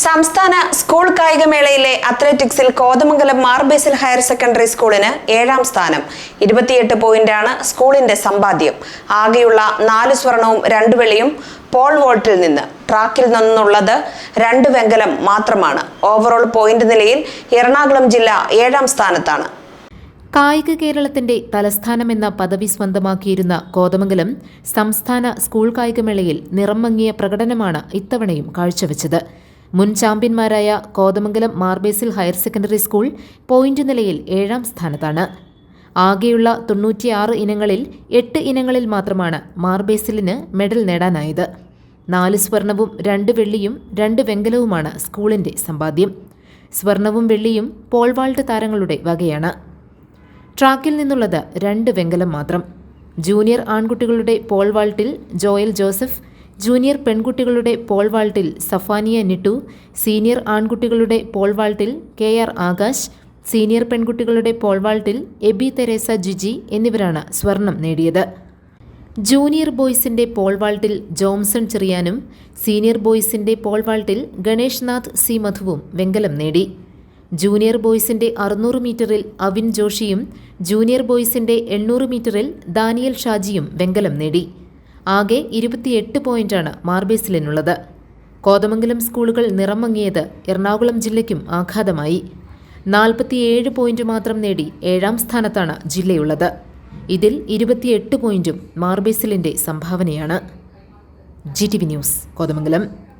സംസ്ഥാന സ്കൂൾ കായികമേളയിലെ അത്ലറ്റിക്സിൽ Kothamangalam Mar Basil higher secondary സ്കൂളിന് ഏഴാം സ്ഥാനം. ഇരുപത്തിയെട്ട് പോയിന്റാണ് സ്കൂളിന്റെ സമ്പാദ്യം. ആകെയുള്ള നാല് സ്വർണവും രണ്ട് വെള്ളിയും പോൾ വോൾട്ടിൽ നിന്ന്. ട്രാക്കിൽ നിന്നുള്ളത് രണ്ട് വെങ്കലം മാത്രമാണ്. ഓവറോൾ പോയിന്റ് നിലയിൽ എറണാകുളം ജില്ല ഏഴാം സ്ഥാനത്താണ്. കായിക കേരളത്തിന്റെ തലസ്ഥാനമെന്ന പദവി സ്വന്തമാക്കിയിരുന്ന കോതമംഗലം സംസ്ഥാന സ്കൂൾ കായികമേളയിൽ നിറം മങ്ങിയ പ്രകടനമാണ് ഇത്തവണയും കാഴ്ചവെച്ചത്. മുൻ ചാമ്പ്യന്മാരായ Kothamangalam Mar Basil higher secondary school point നിലയിൽ ഏഴാം സ്ഥാനത്താണ്. ആകെയുള്ള തൊണ്ണൂറ്റിയാറ് ഇനങ്ങളിൽ എട്ട് ഇനങ്ങളിൽ മാത്രമാണ് മാർബേസിലിന് മെഡൽ നേടാനായത്. നാല് സ്വർണവും രണ്ട് വെള്ളിയും രണ്ട് വെങ്കലവുമാണ് സ്കൂളിന്റെ സമ്പാദ്യം. സ്വർണവും വെള്ളിയും പോൾവാൾട്ട് താരങ്ങളുടെ വകയാണ്. ട്രാക്കിൽ നിന്നുള്ളത് രണ്ട് വെങ്കലം മാത്രം. ജൂനിയർ ആൺകുട്ടികളുടെ പോൾവാൾട്ടിൽ ജോയൽ ജോസഫ് ജൂനിയർ പെൺകുട്ടികളുടെ പോൾ വാൾട്ടിൽ സഫാനിയ നിട്ടു സീനിയർ ആൺകുട്ടികളുടെ പോൾ വാൾട്ടിൽ കെ ആർ ആകാശ് സീനിയർ പെൺകുട്ടികളുടെ പോൾ വാൾട്ടിൽ എബി തെരേസ ജിജി എന്നിവരാണ് സ്വർണം നേടിയത്. ജൂനിയർ ബോയ്സിന്റെ പോൾ വാൾട്ടിൽ ജോംസൺ ചെറിയാനും സീനിയർ ബോയ്സിന്റെ പോൾ വാൾട്ടിൽ ഗണേഷ് നാഥ് സി മധുവും വെങ്കലം നേടി. ജൂനിയർ ബോയ്സിന്റെ അറുന്നൂറ് മീറ്ററിൽ അവിൻ ജോഷിയും ജൂനിയർ ബോയ്സിന്റെ എണ്ണൂറ് മീറ്ററിൽ ദാനിയൽ ഷാജിയും വെങ്കലം നേടി. ആകെ ഇരുപത്തിയെട്ട് പോയിന്റാണ് മാർബേസിലിനുള്ളത്. കോതമംഗലം സ്കൂളുകൾ നിറമങ്ങിയത് എറണാകുളം ജില്ലയ്ക്കും ആഘാതമായി. നാൽപ്പത്തിയേഴ് പോയിന്റ് മാത്രം നേടി ഏഴാം സ്ഥാനത്താണ് ജില്ലയുള്ളത്. ഇതിൽ ഇരുപത്തിയെട്ട് പോയിന്റും മാർബേസിലിന്റെ സംഭാവനയാണ്. G T V news Kothamangalam.